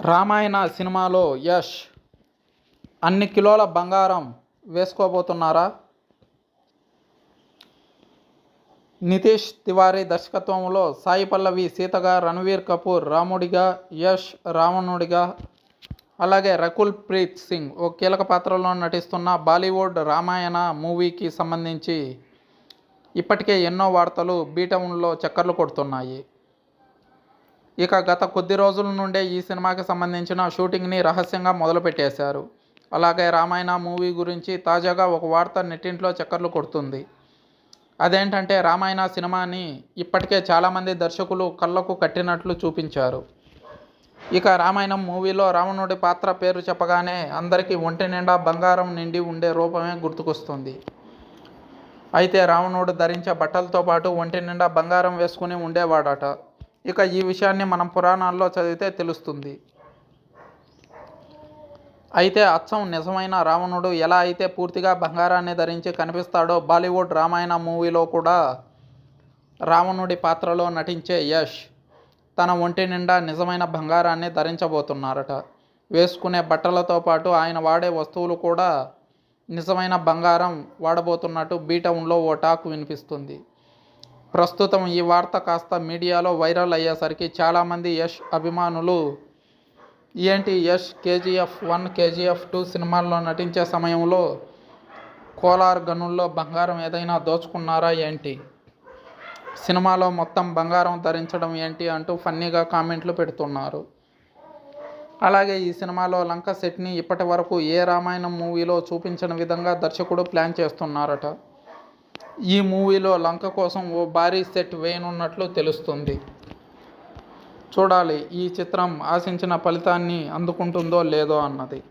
రామాయణ సినిమాలో యష్ అన్ని కిలోల బంగారం వేసుకోబోతున్నారా? నితీష్ తివారీ దర్శకత్వంలో సాయి పల్లవి సీతగా రణవీర్ కపూర్ రాముడిగా యష్ రావణుడిగా అలాగే రకుల్ ప్రీత్ సింగ్ ఓ కీలక పాత్రలో నటిస్తున్న బాలీవుడ్ రామాయణ మూవీకి సంబంధించి ఇప్పటికే ఎన్నో వార్తలు బీటౌన్లో చక్కర్లు కొడుతున్నాయి. ఇక గత కొద్ది రోజుల నుండే ఈ సినిమాకి సంబంధించిన షూటింగ్ని రహస్యంగా మొదలుపెట్టేశారు. అలాగే రామాయణ మూవీ గురించి తాజాగా ఒక వార్త నెట్టింట్లో చక్కర్లు కొడుతుంది. అదేంటంటే రామాయణ సినిమాని ఇప్పటికే చాలామంది దర్శకులు కళ్ళకు కట్టినట్లు చూపించారు. ఇక రామాయణం మూవీలో రావణుడి పాత్ర పేరు చెప్పగానే అందరికీ ఒంటి నిండా బంగారం నిండి ఉండే రూపమే గుర్తుకొస్తుంది. అయితే రావణుడు ధరించే బట్టలతో పాటు ఒంటి నిండా బంగారం వేసుకుని ఉండేవాడట. ఇక ఈ విషయాన్ని మనం పురాణాల్లో చదివితే తెలుస్తుంది. అయితే అచ్చం నిజమైన రావణుడు ఎలా అయితే పూర్తిగా బంగారాన్ని ధరించి కనిపిస్తాడో బాలీవుడ్ రామాయణ మూవీలో కూడా రావణుడి పాత్రలో నటించే యష్ తన ఒంటి నిండా నిజమైన బంగారాన్ని ధరించబోతున్నారట. వేసుకునే బట్టలతో పాటు ఆయన వాడే వస్తువులు కూడా నిజమైన బంగారం వాడబోతున్నట్టు బీటౌన్లో ఓ టాక్ వినిపిస్తుంది. ప్రస్తుతం ఈ వార్త కాస్త మీడియాలో వైరల్ అయ్యేసరికి చాలామంది యష్ అభిమానులు ఏంటి Yash KGF one KGF two సినిమాల్లో నటించే సమయంలో కోలార్ గనుల్లో బంగారం ఏదైనా దోచుకున్నారా ఏంటి? సినిమాలో మొత్తం బంగారం ధరించడం ఏంటి అంటూ ఫన్నీగా కామెంట్లు పెడుతున్నారు. అలాగే ఈ సినిమాలో లంక సెట్ని ఇప్పటి వరకు ఏ రామాయణం మూవీలో చూపించిన విధంగా దర్శకుడు ప్లాన్ చేస్తున్నారట. ఈ మూవీలో లంక కోసం ఓ భారీ సెట్ వేయనున్నట్లు తెలుస్తుంది. చూడాలి ఈ చిత్రం ఆశించిన ఫలితాన్ని అందుకుంటుందో లేదో అన్నది.